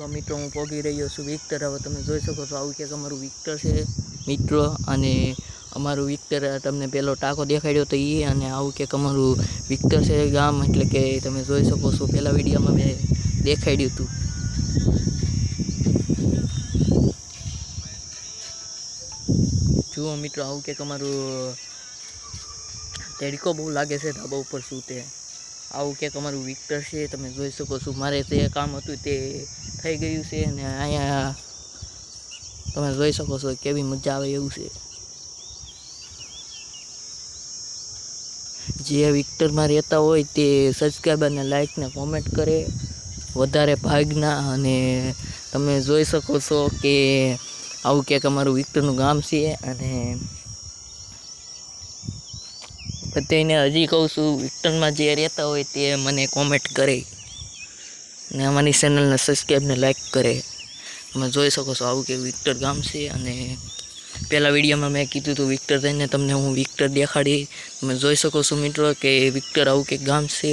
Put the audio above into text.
Hello મિત્રો, હું પહોંચી રહ્યો છું વિક્ટર હવે તમે જોઈ શકો છો આવું ક્યાંક અમારું વિક્ટર છે. મિત્રો, અને અમારું વિક્ટર તમને પેલો ટાંકો દેખાડ્યો તો એ અને આવું ક્યાંક અમારું વિક્ટર છે ગામ, એટલે કે તમે જોઈ શકો છો. પહેલાં વિડીયોમાં મેં દેખાડ્યું હતું જુઓ મિત્રો, આવું ક્યાંક અમારું તડકો બહુ લાગે છે ધાબા ઉપર શું તે આવું ક્યાંક અમારું વિક્ટર છે, તમે જોઈ શકો છો, મારે તે કામ હતું તે થઈ ગયું છે અને અહીંયા તમે જોઈ શકો છો કેવી મજા આવે એવું છે. જે વિક્ટરમાં રહેતા હોય તે સબસ્ક્રાઈબ અને લાઇકને કોમેન્ટ કરે, વધારે ભાગના અને તમે જોઈ શકો છો કે આવું ક્યાંક અમારું વિક્ટરનું ગામ છે અને બધાને હજી કહું છું વિક્ટરમાં જે રહેતા હોય તે મને કોમેન્ટ કરે. ને અમારી ચેનલને સબસ્ક્રાઈબ ને લાઈક કરે. તમે જોઈ શકો છો આવું કે વિક્ટર ગામ છે અને પહેલાં વિડીયોમાં મેં કીધું હતું વિક્ટર થઈને તમને હું વિક્ટર દેખાડી. તમે જોઈ શકો છો મિત્રો કે વિક્ટર આવું કે ગામ છે.